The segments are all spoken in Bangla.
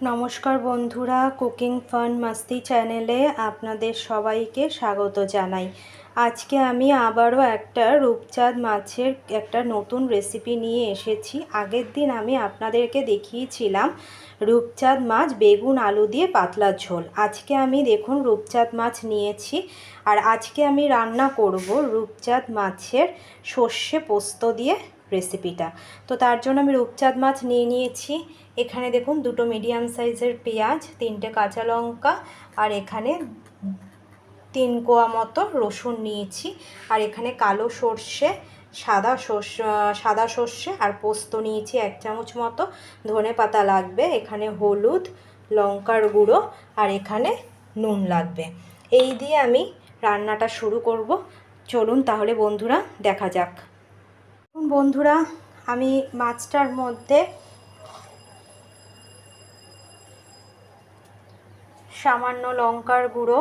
নমস্কার বন্ধুরা, কুকিং ফান মাস্তি চ্যানেলে আপনাদের সবাইকে স্বাগত জানাই। আজকে আমি আবারও একটা রূপচাঁদ মাছের একটা নতুন রেসিপি নিয়ে এসেছি। আগের দিন আমি আপনাদেরকে দেখিয়েছিলাম রূপচাঁদ মাছ বেগুন, আলু দিয়ে পাতলা ঝোল। আজকে আমি দেখুন রূপচাঁদ মাছ নিয়েছি আর আজকে আমি রান্না করব রূপচাঁদ মাছের সর্ষে পোস্ত দিয়ে রেসিপিটা তো তার জন্য আমি রূপচাঁদ মাছ নিয়ে নিয়েছি। এখানে দেখুন, দুটো মিডিয়াম সাইজের পেঁয়াজ, তিনটে কাঁচা লঙ্কা, আর এখানে তিন কোয়া মতো রসুন নিয়েছি। আর এখানে কালো সর্ষে, সাদা সর্ষে সাদা সর্ষে আর পোস্ত নিয়েছি, এক চামচ মতো। ধনে পাতা লাগবে, এখানে হলুদ, লঙ্কার গুঁড়ো, আর এখানে নুন লাগবে। এই দিয়ে আমি রান্নাটা শুরু করব। চলুন তাহলে বন্ধুরা, দেখা যাক। বন্ধুরা আমি মাছটার মধ্যে সামান্য লঙ্কার গুঁড়ো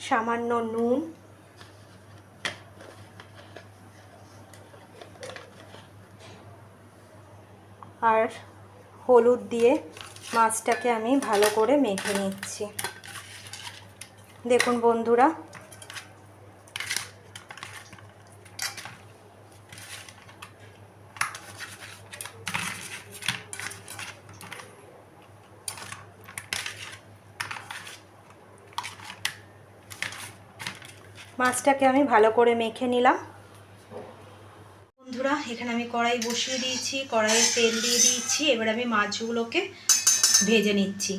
সামান্য নুন আর হলুদ দিয়ে মাছটাকে আমি ভালো করে মেখে নিচ্ছি। দেখুন বন্ধুরা। মাছটাকে আমি ভালো করে মেখে নিলাম। এখানে আমি কড়াই বসিয়ে দিয়েছি, কড়াইয়ে তেল দিয়ে দিয়েছি, এবার আমি মাছগুলোকে ভেজে নিচ্ছি।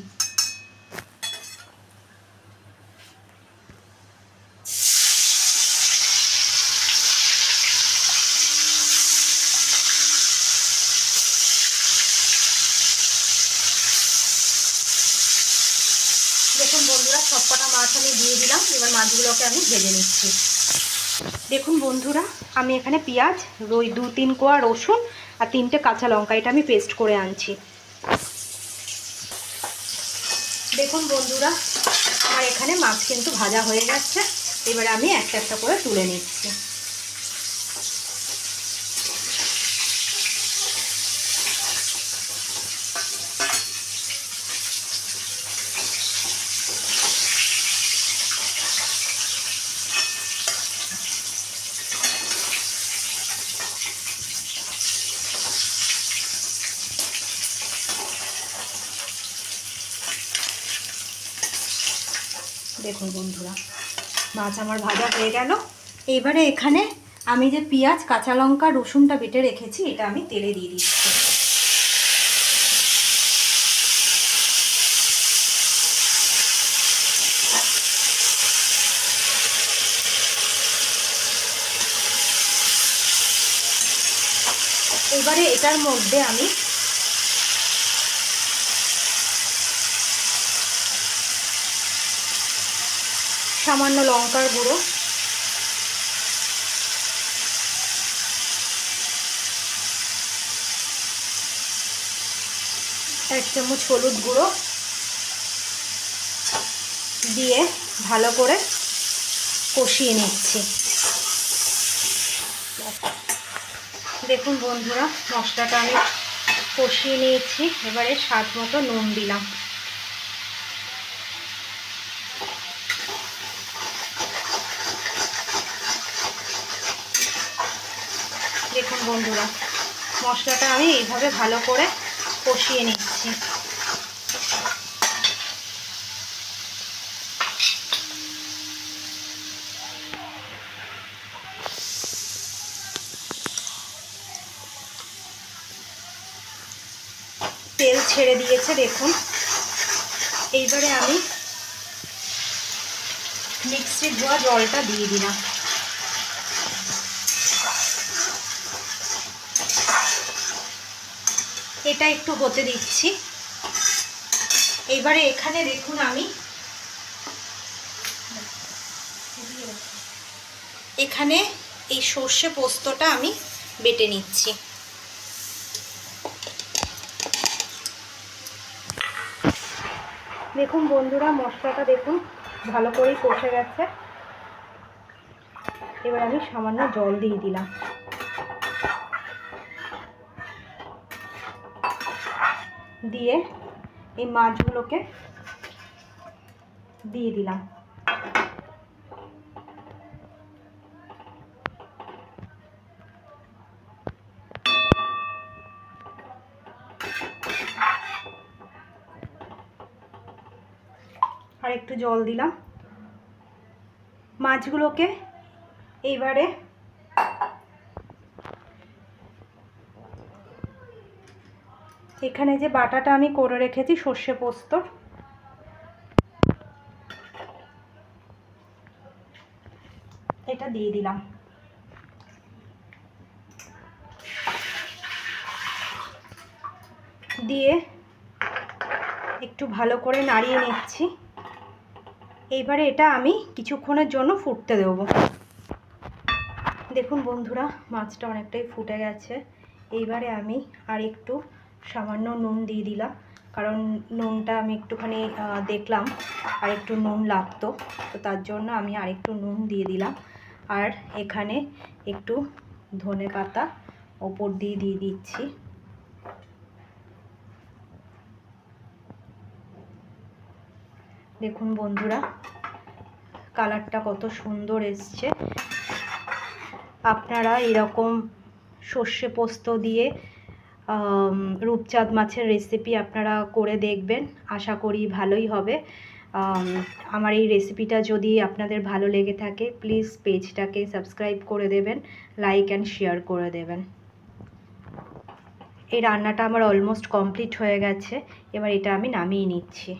দেখুন বন্ধুরা সব কটা মাছ আমি দিয়ে দিলাম, এবার মাছগুলোকে আমি ভেজে নিচ্ছি। দেখুন বন্ধুরা, আমি এখানে পেঁয়াজ, রই দু তিন কোয়া রসুন আর তিনটে কাঁচা লঙ্কা, এটা আমি পেস্ট করে আনছি। দেখুন বন্ধুরা, আমার এখানে মাছ কিন্তু ভাজা হয়ে যাচ্ছে এবার আমি একটা একটা করে তুলে নিচ্ছি। দেখুন বন্ধুরা, মাছ আমার ভাজা হয়ে গেল। এবারে এখানে আমি যে পেঁয়াজ, কাঁচা লঙ্কা, রসুনটা বেটে রেখেছি, এটা আমি তেলে দিয়ে দিচ্ছি। এবারে এটার মধ্যে আমি সামান্য লঙ্কার গুঁড়ো। এক চামচ হলুদ গুঁড়ো। দিয়ে ভালো করে কষিয়ে নিচ্ছি। দেখুন বন্ধুরা, মশলাটা আমি কষিয়ে নিয়েছি। এবারে স্বাদ মতো নুন দিলাম দেখুন বন্ধুরা, মশলাটা আমি এইভাবে ভালো করে কষিয়ে নিচ্ছি। তেল ছেড়ে দিয়েছে, দেখুন। এইবারে আমি মিক্সির ধোয়া জলটা দিয়ে দিলাম। এটা একটু হতে দিচ্ছি। এবারে এখানে দেখুন আমি। এখানে এই সর্ষে পোস্তটা আমি বেটে নিচ্ছি। দেখুন বন্ধুরা, মশলাটা দেখুন, ভালো করেই কষে গেছে। এবার আমি সামান্য জল দিয়ে দিলাম। দিয়ে এই মাছগুলোকে দিয়ে দিলাম। আর একটু জল দিলাম। মাছগুলোকে এইবারে এখানে যে বাটাটা আমি করে রেখেছি, সর্ষে পোস্ত। এটা দিয়ে দিলাম। দিয়ে একটু ভালো করে নাড়িয়ে নিচ্ছি। এইবারে এটা আমি কিছুক্ষণের জন্য ফুটতে দেব। দেখুন বন্ধুরা, মাছটা অনেকটাই ফুটে গেছে। এইবারে আমি আর একটু সামান্য নুন দিয়ে দিলাম। কারণ নুনটা আমি একটুখানি দেখলাম, আর একটু নুন লাগতো, তো তার জন্য আমি আর একটু নুন দিয়ে দিলাম। আর এখানে একটু ধনে পাতা ওপর দিয়ে দিয়ে দিচ্ছি। দেখুন বন্ধুরা, কালারটা কত সুন্দর এসছে। আপনারা এরকম সর্ষে পোস্ত দিয়ে রূপচাঁদ মাছের রেসিপি আপনারা করে দেখবেন। আশা করি ভালোই হবে। আমার এই রেসিপিটা যদি আপনাদের ভালো লেগে থাকে প্লিজ পেজটাকে সাবস্ক্রাইব করে দেবেন লাইক অ্যান্ড শেয়ার করে দেবেন। এই রান্নাটা আমার অলমোস্ট কমপ্লিট হয়ে গেছে। এবার এটা আমি নামিয়ে নিচ্ছি।